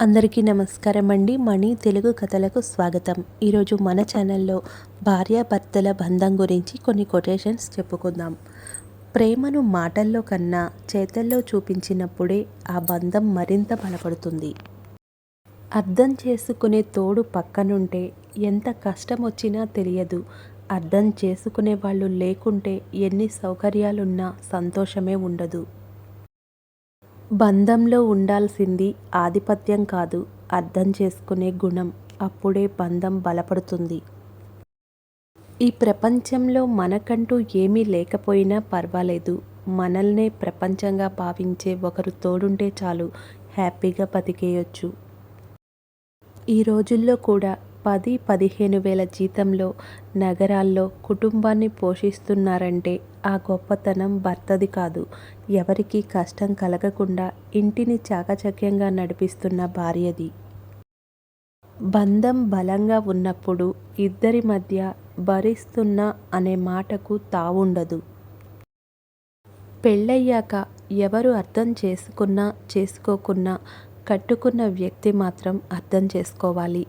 అందరికీ నమస్కారం అండి మణి తెలుగు కథలకు స్వాగతం. ఈరోజు మన ఛానల్లో భార్యాభర్తల బంధం గురించి కొన్ని కొటేషన్స్ చెప్పుకుందాం. ప్రేమను మాటల్లో కన్నా చేతల్లో చూపించినప్పుడే ఆ బంధం మరింత బలపడుతుంది. అర్థం చేసుకునే తోడు పక్కనుంటే ఎంత కష్టం వచ్చినా తెలియదు. అర్థం చేసుకునే వాళ్ళు లేకుంటే ఎన్ని సౌకర్యాలున్నా సంతోషమే ఉండదు. బంధంలో ఉండాల్సింది ఆధిపత్యం కాదు అర్థం చేసుకునే గుణం అప్పుడే బంధం బలపడుతుంది. ఈ ప్రపంచంలో మనకంటూ ఏమీ లేకపోయినా పర్వాలేదు. మనల్నే ప్రపంచంగా భావించే ఒకరు తోడుంటే చాలు హ్యాపీగా బతికేయొచ్చు. ఈ రోజుల్లో కూడా పది పదిహేను వేల జీతంలో నగరాల్లో కుటుంబాన్ని పోషిస్తున్నారంటే ఆ గొప్పతనం భర్తది కాదు. ఎవరికి కష్టం కలగకుండా ఇంటిని చాకచక్యంగా నడిపిస్తున్న భార్యది. బంధం బలంగా ఉన్నప్పుడు ఇద్దరి మధ్య భరిస్తున్న అనే మాటకు తావుండదు. పెళ్ళయ్యాక ఎవరు అర్థం చేసుకున్నా చేసుకోకున్నా కట్టుకున్న వ్యక్తి మాత్రం అర్థం చేసుకోవాలి.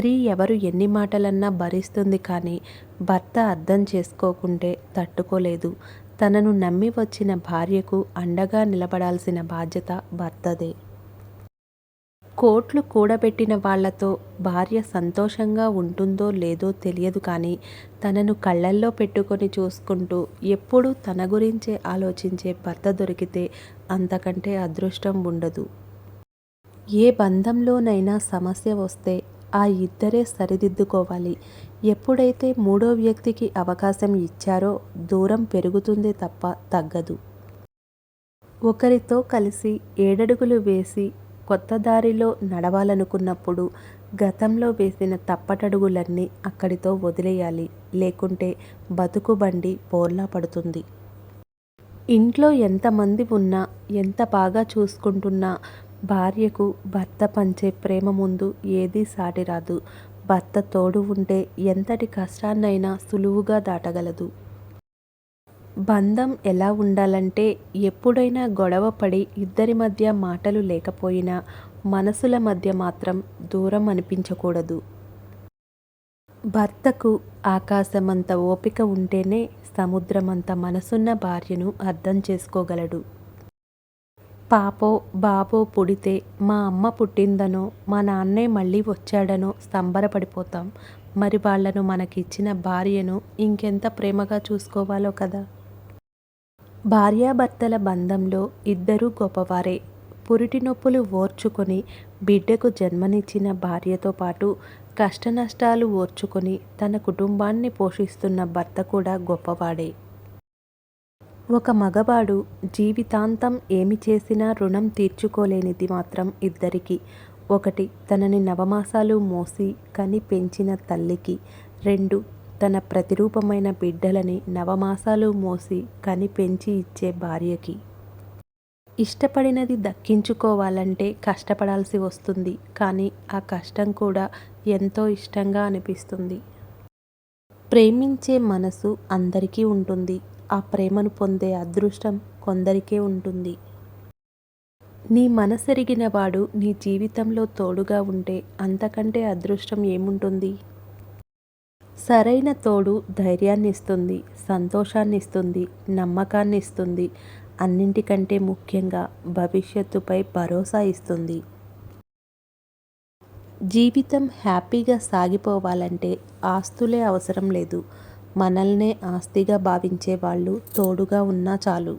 స్త్రీ ఎవరు ఎన్ని మాటలన్నా భరిస్తుంది కానీ భర్త అర్థం చేసుకోకుంటే తట్టుకోలేదు. తనను నమ్మి వచ్చిన భార్యకు అండగా నిలబడాల్సిన బాధ్యత భర్తదే. కోట్లు కూడబెట్టిన వాళ్ళతో భార్య సంతోషంగా ఉంటుందో లేదో తెలియదు కానీ తనను కళ్ళల్లో పెట్టుకొని చూసుకుంటూ ఎప్పుడూ తన గురించే ఆలోచించే భర్త దొరికితే అంతకంటే అదృష్టం ఉండదు. ఏ బంధంలోనైనా సమస్య వస్తే ఆ ఇద్దరే సరిదిద్దుకోవాలి. ఎప్పుడైతే మూడో వ్యక్తికి అవకాశం ఇచ్చారో దూరం పెరుగుతుందే తప్ప తగ్గదు. ఒకరితో కలిసి ఏడడుగులు వేసి కొత్త దారిలో నడవాలనుకున్నప్పుడు గతంలో వేసిన తప్పటడుగులన్నీ అక్కడితో వదిలేయాలి. లేకుంటే బతుకు బండి పోర్లా పడుతుంది. ఇంట్లో ఎంతమంది ఉన్నా ఎంత బాగా చూసుకుంటున్నా భార్యకు భర్త పంచే ప్రేమ ముందు ఏదీ సాటిరాదు. భర్త తోడు ఉంటే ఎంతటి కష్టాన్నైనా సులువుగా దాటగలదు. బంధం ఎలా ఉండాలంటే ఎప్పుడైనా గొడవ పడి ఇద్దరి మధ్య మాటలు లేకపోయినా మనసుల మధ్య మాత్రం దూరం అనిపించకూడదు. భర్తకు ఆకాశమంత ఓపిక ఉంటేనే సముద్రమంత మనసున్న భార్యను అర్థం చేసుకోగలడు. పాపో బాబో పుడితే మా అమ్మ పుట్టిందనో మా నాన్నే మళ్ళీ వచ్చాడనో స్తంభరపడిపోతాం. మరి వాళ్ళను మనకిచ్చిన భార్యను ఇంకెంత ప్రేమగా చూసుకోవాలో కదా? భార్యాభర్తల బంధంలో ఇద్దరూ గొప్పవారే. పురిటి నొప్పులు ఓర్చుకొని బిడ్డకు జన్మనిచ్చిన భార్యతో పాటు కష్టనష్టాలు ఓర్చుకొని తన కుటుంబాన్ని పోషిస్తున్న భర్త కూడా గొప్పవాడే. ఒక మగవాడు జీవితాంతం ఏమి చేసినా రుణం తీర్చుకోలేనిది మాత్రం ఇద్దరికి. ఒకటి తనని నవమాసాలు మోసి కని పెంచిన తల్లికి. రెండు తన ప్రతిరూపమైన బిడ్డలని నవమాసాలు మోసి కని పెంచి ఇచ్చే భార్యకి. ఇష్టపడినది దక్కించుకోవాలంటే కష్టపడాల్సి వస్తుంది కానీ ఆ కష్టం కూడా ఎంతో ఇష్టంగా అనిపిస్తుంది. ప్రేమించే మనసు అందరికీ ఉంటుంది. ఆ ప్రేమను పొందే అదృష్టం కొందరికే ఉంటుంది. నీ మనసెరిగిన వాడు నీ జీవితంలో తోడుగా ఉంటే అంతకంటే అదృష్టం ఏముంటుంది? సరైన తోడు ధైర్యాన్ని ఇస్తుంది సంతోషాన్ని ఇస్తుంది నమ్మకాన్ని ఇస్తుంది అన్నింటికంటే ముఖ్యంగా భవిష్యత్తుపై భరోసా ఇస్తుంది. జీవితం హ్యాపీగా సాగిపోవాలంటే ఆస్తులే అవసరం లేదు. మనల్నే ఆస్తిగా భావించే వాళ్ళు తోడుగా ఉన్నా చాలు.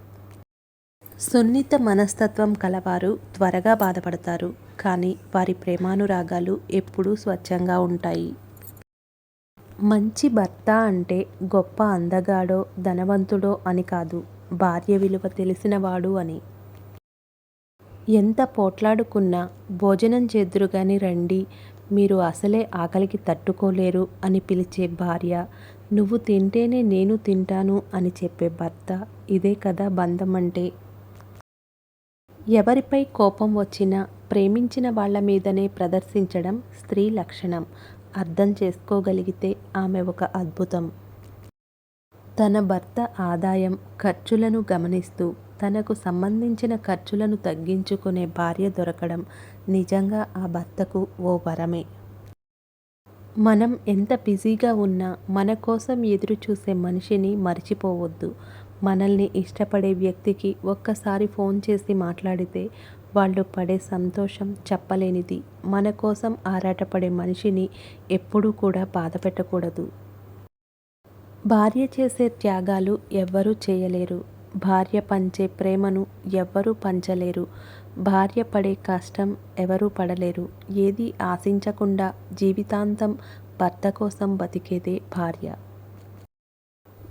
సున్నిత మనస్తత్వం కలవారు త్వరగా బాధపడతారు కానీ వారి ప్రేమానురాగాలు ఎప్పుడూ స్వచ్ఛంగా ఉంటాయి. మంచి భర్త అంటే గొప్ప అందగాడో ధనవంతుడో అని కాదు భార్య విలువ తెలిసినవాడు అని. ఎంత పోట్లాడుకున్నా భోజనం చేద్దురుగాని రండి మీరు అసలే ఆకలికి తట్టుకోలేరు అని పిలిచే భార్య నువ్వు తింటేనే నేను తింటాను అని చెప్పే భర్త ఇదే కదా బంధం అంటే ఎవరిపై కోపం వచ్చినా ప్రేమించిన వాళ్ళ మీదనే ప్రదర్శించడం స్త్రీ లక్షణం. అర్థం చేసుకోగలిగితే ఆమె ఒక అద్భుతం. తన భర్త ఆదాయం ఖర్చులను గమనిస్తూ తనకు సంబంధించిన ఖర్చులను తగ్గించుకునే భార్య దొరకడం నిజంగా ఆ భర్తకు ఓ వరమే. మనం ఎంత బిజీగా ఉన్నా మన కోసం ఎదురు చూసే మనిషిని మర్చిపోవద్దు. మనల్ని ఇష్టపడే వ్యక్తికి ఒక్కసారి ఫోన్ చేసి మాట్లాడితే వాళ్ళు పడే సంతోషం చెప్పలేనిది. మన కోసం ఆరాటపడే మనిషిని ఎప్పుడూ కూడా బాధ పెట్టకూడదు. భార్య చేసే త్యాగాలు ఎవ్వరూ చేయలేరు. భార్య పంచే ప్రేమను ఎవ్వరూ పంచలేరు. భార్య పడే కష్టం ఎవరూ పడలేరు. ఏది ఆశించకుండా జీవితాంతం భర్త కోసం బతికేదే భార్య.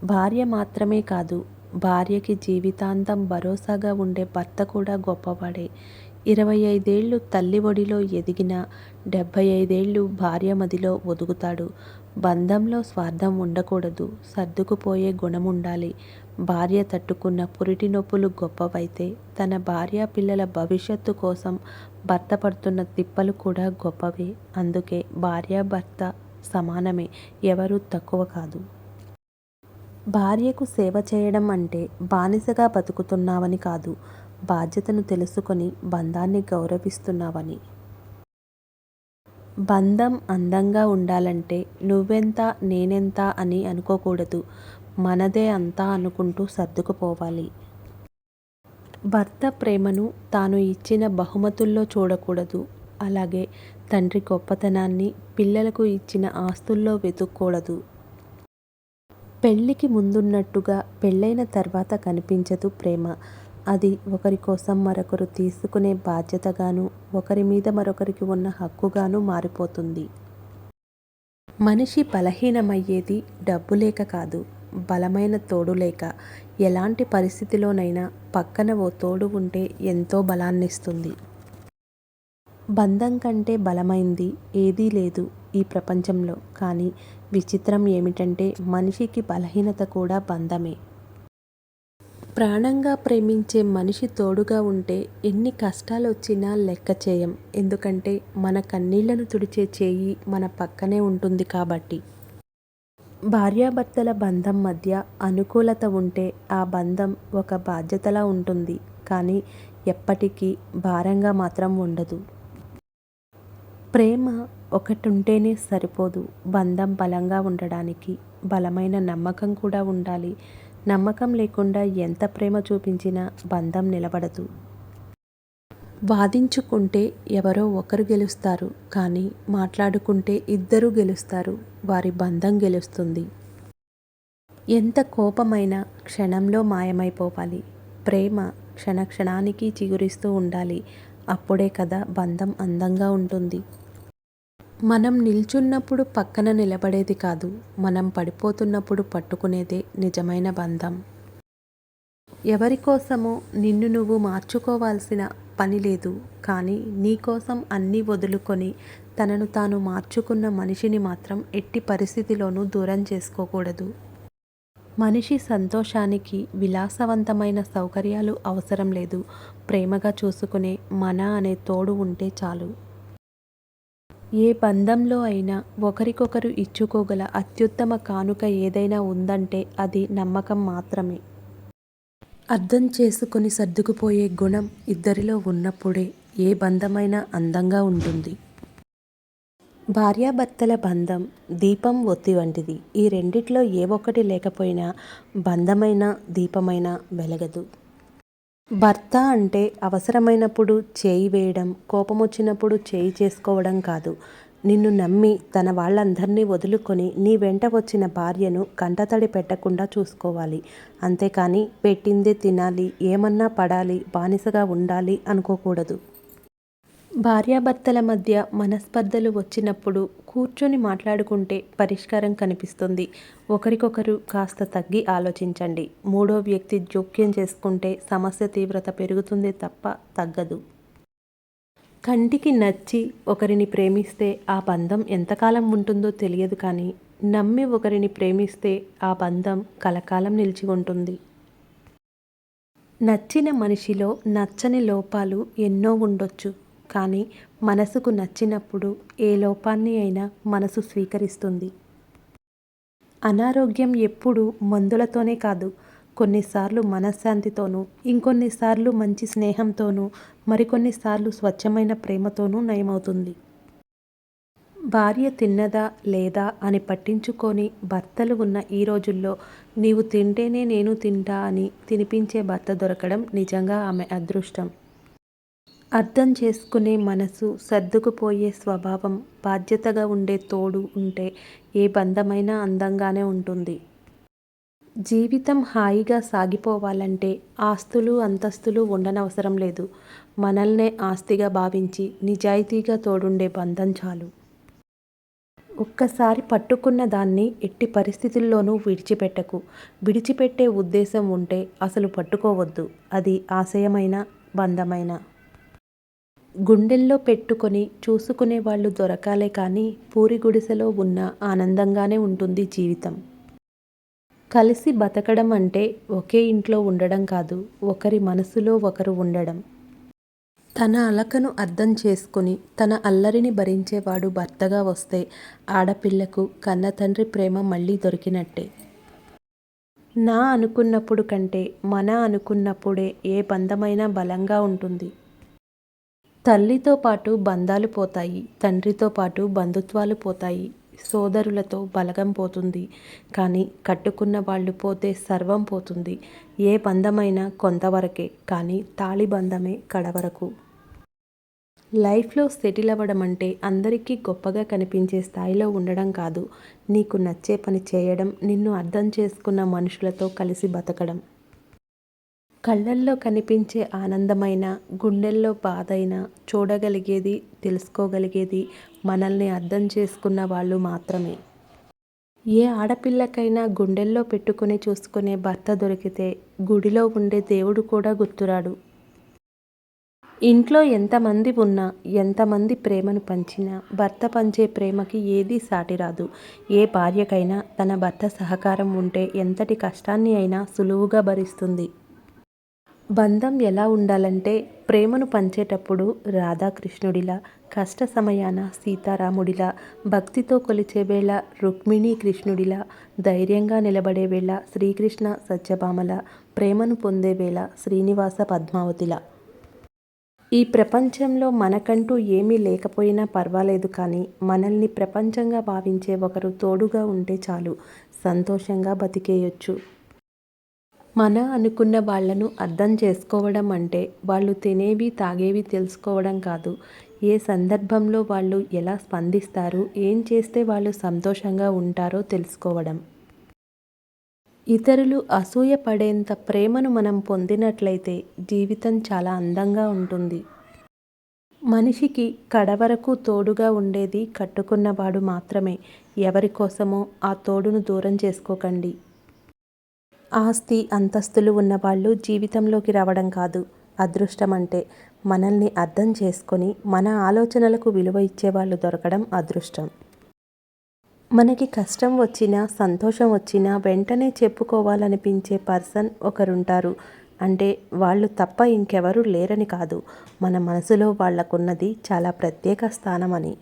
భార్య మాత్రమే కాదు భార్యకి జీవితాంతం భరోసాగా ఉండే భర్త కూడా గొప్పవాడే. ఇరవై ఐదేళ్ళు తల్లి ఒడిలో ఎదిగిన డెబ్భై ఐదేళ్ళు భార్య మదిలో ఒదుగుతాడు. బంధంలో స్వార్థం ఉండకూడదు. సర్దుకుపోయే గుణం ఉండాలి భార్య తట్టుకున్న పురిటి నొప్పులు గొప్పవైతే తన భార్య పిల్లల భవిష్యత్తు కోసం భర్త పడుతున్న తిప్పలు కూడా గొప్పవే. అందుకే భార్య భర్త సమానమే ఎవరూ తక్కువ కాదు. భార్యకు సేవ చేయడం అంటే బానిసగా బతుకుతున్నావని కాదు బాధ్యతను తెలుసుకొని బంధాన్ని గౌరవిస్తున్నావని. బంధం అందంగా ఉండాలంటే నువ్వెంత నేనెంత అని అనుకోకూడదు. మనదే అంతా అనుకుంటూ సర్దుకుపోవాలి. భర్త ప్రేమను తాను ఇచ్చిన బహుమతుల్లో చూడకూడదు. అలాగే తండ్రి గొప్పతనాన్ని పిల్లలకు ఇచ్చిన ఆస్తుల్లో వెతుక్కూడదు. పెళ్ళికి ముందున్నట్టుగా పెళ్ళైన తర్వాత కనిపించదు ప్రేమ. అది ఒకరి కోసం మరొకరు తీసుకునే బాధ్యతగాను ఒకరి మీద మరొకరికి ఉన్న హక్కుగాను మారిపోతుంది. మనిషి బలహీనమయ్యేది డబ్బు లేక కాదు బలమైన తోడు లేక. ఎలాంటి పరిస్థితిలోనైనా పక్కన ఓ తోడు ఉంటే ఎంతో బలాన్నిస్తుంది. బంధం కంటే బలమైంది ఏదీ లేదు ఈ ప్రపంచంలో. కానీ విచిత్రం ఏమిటంటే మనిషికి బలహీనత కూడా బంధమే. ప్రాణంగా ప్రేమించే మనిషి తోడుగా ఉంటే ఎన్ని కష్టాలు వచ్చినా లెక్క చేయం. ఎందుకంటే మన కన్నీళ్ళను తుడిచే చేయి మన పక్కనే ఉంటుంది కాబట్టి. భార్యాభర్తల బంధం మధ్య అనుకూలత ఉంటే ఆ బంధం ఒక బాధ్యతలా ఉంటుంది. కానీ ఎప్పటికీ భారంగా మాత్రం ఉండదు. ప్రేమ ఒకటుంటేనే సరిపోదు. బంధం బలంగా ఉండడానికి బలమైన నమ్మకం కూడా ఉండాలి. నమ్మకం లేకుండా ఎంత ప్రేమ చూపించినా బంధం నిలబడదు. వాదించుకుంటే ఎవరో ఒకరు గెలుస్తారు కానీ మాట్లాడుకుంటే ఇద్దరు గెలుస్తారు వారి బంధం గెలుస్తుంది. ఎంత కోపమైనా క్షణంలో మాయమైపోవాలి. ప్రేమ క్షణక్షణానికి చిగురిస్తూ ఉండాలి. అప్పుడే కదా బంధం అందంగా ఉంటుంది. మనం నిల్చున్నప్పుడు పక్కన నిలబడేది కాదు మనం పడిపోతున్నప్పుడు పట్టుకునేదే నిజమైన బంధం. ఎవరి కోసమో నిన్ను నువ్వు మార్చుకోవాల్సిన పని లేదు కానీ నీకోసం అన్నీ వదులుకొని తనను తాను మార్చుకున్న మనిషిని మాత్రం ఎట్టి పరిస్థితిలోనూ దూరం చేసుకోకూడదు. మనిషి సంతోషానికి విలాసవంతమైన సౌకర్యాలు అవసరం లేదు. ప్రేమగా చూసుకునే మన అనే తోడు ఉంటే చాలు. ఏ బంధంలో అయినా ఒకరికొకరు ఇచ్చుకోగల అత్యుత్తమ కానుక ఏదైనా ఉందంటే అది నమ్మకం మాత్రమే. అర్థం చేసుకొని సర్దుకుపోయే గుణం ఇద్దరిలో ఉన్నప్పుడే ఏ బంధమైనా అందంగా ఉంటుంది. భార్యాభర్తల బంధం దీపం ఒత్తి వంటిది. ఈ రెండిట్లో ఏ ఒక్కటి లేకపోయినా బంధమైన దీపమైన వెలగదు. భర్త అంటే అవసరమైనప్పుడు చేయి వేయడం కోపం వచ్చినప్పుడు చేయి చేసుకోవడం కాదు. నిన్ను నమ్మి తన వాళ్ళందరినీ వదులుకొని నీ వెంట వచ్చిన భార్యను కంటతడి పెట్టకుండా చూసుకోవాలి. అంతేకాని పెట్టిందే తినాలి ఏమన్నా పడాలి బానిసగా ఉండాలి అనుకోకూడదు. భార్యాభర్తల మధ్య మనస్పర్ధలు వచ్చినప్పుడు కూర్చొని మాట్లాడుకుంటే పరిష్కారం కనిపిస్తుంది. ఒకరికొకరు కాస్త తగ్గి ఆలోచించండి. మూడో వ్యక్తి జోక్యం చేసుకుంటే సమస్య తీవ్రత పెరుగుతుంది తప్ప తగ్గదు. కంటికి నచ్చి ఒకరిని ప్రేమిస్తే ఆ బంధం ఎంతకాలం ఉంటుందో తెలియదు కానీ నమ్మి ఒకరిని ప్రేమిస్తే ఆ బంధం కలకాలం నిలిచి ఉంటుంది. నచ్చిన మనిషిలో నచ్చని లోపాలు ఎన్నో ఉండొచ్చు. కానీ మనసుకు నచ్చినప్పుడు ఏ లోపాన్ని అయినా మనసు స్వీకరిస్తుంది. అనారోగ్యం ఎప్పుడు మందులతోనే కాదు కొన్నిసార్లు మనశ్శాంతితోనూ ఇంకొన్నిసార్లు మంచి స్నేహంతోనూ మరికొన్నిసార్లు స్వచ్ఛమైన ప్రేమతోనూ నయమవుతుంది. భార్య తిన్నదా లేదా అని పట్టించుకొని భర్తలు ఉన్న ఈ రోజుల్లో నీవు తింటేనే నేను తింటా అని తినిపించే భర్త దొరకడం నిజంగా ఆమె అదృష్టం. అర్థం చేసుకునే మనసు సర్దుకుపోయే స్వభావం బాధ్యతగా ఉండే తోడు ఉంటే ఏ బంధమైనా అందంగానే ఉంటుంది. జీవితం హాయిగా సాగిపోవాలంటే ఆస్తులు అంతస్తులు ఉండనవసరం లేదు. మనల్నే ఆస్తిగా భావించి నిజాయితీగా తోడుండే బంధం చాలు. ఒక్కసారి పట్టుకున్న దాన్ని ఎట్టి పరిస్థితుల్లోనూ విడిచిపెట్టకు. విడిచిపెట్టే ఉద్దేశం ఉంటే అసలు పట్టుకోవద్దు. అది ఆశయమైన బంధమైన. గుండెల్లో పెట్టుకొని చూసుకునే వాళ్ళు దొరకాలే కానీ పూరి గుడిసెలో ఉన్న ఆనందంగానే ఉంటుంది జీవితం. కలిసి బతకడం అంటే ఒకే ఇంట్లో ఉండడం కాదు ఒకరి మనసులో ఒకరు ఉండడం. తన అలకను అర్థం చేసుకుని తన అల్లరిని భరించేవాడు భర్తగా వస్తే ఆడపిల్లకు కన్న తండ్రి ప్రేమ మళ్ళీ దొరికినట్టే. నా అనుకున్నప్పుడు కంటే మన అనుకున్నప్పుడే ఏ బంధమైనా బలంగా ఉంటుంది. తల్లితో పాటు బంధాలు పోతాయి తండ్రితో పాటు బంధుత్వాలు పోతాయి. సోదరులతో బలగం పోతుంది కానీ కట్టుకున్న వాళ్ళు పోతే సర్వం పోతుంది. ఏ బంధమైనా కొంతవరకే కానీ తాళి బంధమే కడవరకు. లైఫ్లో సెటిల్ అవ్వడం అంటే అందరికీ గొప్పగా కనిపించే స్థాయిలో ఉండడం కాదు. నీకు నచ్చే పని చేయడం నిన్ను అర్థం చేసుకున్న మనుషులతో కలిసి బతకడం. కళ్ళల్లో కనిపించే ఆనందమైన గుండెల్లో బాధైన చూడగలిగేది తెలుసుకోగలిగేది మనల్ని అర్థం చేసుకున్న వాళ్ళు మాత్రమే. ఏ ఆడపిల్లకైనా గుండెల్లో పెట్టుకుని చూసుకునే భర్త దొరికితే గుడిలో ఉండే దేవుడు కూడా గుర్తురాడు. ఇంట్లో ఎంతమంది ఉన్నా ఎంతమంది ప్రేమను పంచినా భర్త పంచే ప్రేమకి ఏదీ సాటిరాదు ఏ భార్యకైనా తన భర్త సహకారం ఉంటే ఎంతటి కష్టాన్ని అయినా సులువుగా భరిస్తుంది. బంధం ఎలా ఉండాలంటే ప్రేమను పంచేటప్పుడు రాధాకృష్ణుడిలా కష్ట సమయాన సీతారాముడిలా భక్తితో కొలిచే వేళ రుక్మిణీ కృష్ణుడిలా ధైర్యంగా నిలబడే వేళ శ్రీకృష్ణ సత్యభామల ప్రేమను పొందే వేళ శ్రీనివాస పద్మావతిలా. ఈ ప్రపంచంలో మనకంటూ ఏమీ లేకపోయినా పర్వాలేదు కానీ మనల్ని ప్రపంచంగా భావించే ఒకరు తోడుగా ఉంటే చాలు సంతోషంగా బతికేయొచ్చు. మన అనుకున్న వాళ్ళను అర్థం చేసుకోవడం అంటే వాళ్ళు తినేవి తాగేవి తెలుసుకోవడం కాదు. ఏ సందర్భంలో వాళ్ళు ఎలా స్పందిస్తారు ఏం చేస్తే వాళ్ళు సంతోషంగా ఉంటారో తెలుసుకోవడం. ఇతరులు అసూయ పడేంత ప్రేమను మనం పొందినట్లయితే జీవితం చాలా అందంగా ఉంటుంది. మనిషికి కడవరకు తోడుగా ఉండేది కట్టుకున్నవాడు మాత్రమే. ఎవరి కోసమో ఆ తోడును దూరం చేసుకోకండి. ఆస్తి అంతస్తులు ఉన్నవాళ్ళు జీవితంలోకి రావడం కాదు. అదృష్టం అంటే మనల్ని అర్థం చేసుకొని మన ఆలోచనలకు విలువ ఇచ్చేవాళ్ళు దొరకడం అదృష్టం. మనకి కష్టం వచ్చినా సంతోషం వచ్చినా వెంటనే చెప్పుకోవాలనిపించే పర్సన్ ఒకరుంటారు. అంటే వాళ్ళు తప్ప ఇంకెవరూ లేరని కాదు. మన మనసులో వాళ్ళకున్నది చాలా ప్రత్యేక స్థానమని.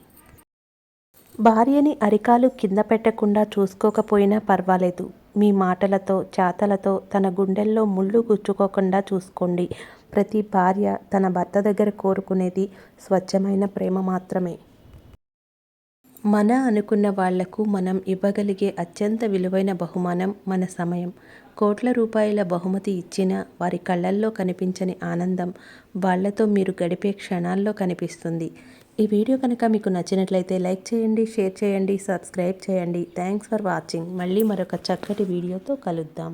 భార్యని అరికాలు కింద పెట్టకుండా చూసుకోకపోయినా పర్వాలేదు. మీ మాటలతో చేతలతో తన గుండెల్లో ముళ్ళు గుచ్చుకోకుండా చూసుకోండి. ప్రతి భార్య తన భర్త దగ్గర కోరుకునేది స్వచ్ఛమైన ప్రేమ మాత్రమే. మన అనుకున్న వాళ్ళకు మనం ఇవ్వగలిగే అత్యంత విలువైన బహుమానం మన సమయం. కోట్ల రూపాయల బహుమతి ఇచ్చిన వారి కళ్ళల్లో కనిపించని ఆనందం వాళ్ళతో మీరు గడిపే క్షణాల్లో కనిపిస్తుంది. ఈ వీడియో కనుక మీకు నచ్చినట్లయితే లైక్ చేయండి షేర్ చేయండి సబ్స్క్రైబ్ చేయండి. థ్యాంక్స్ ఫర్ వాచింగ్ మళ్ళీ మరొక చక్కటి వీడియోతో కలుద్దాం.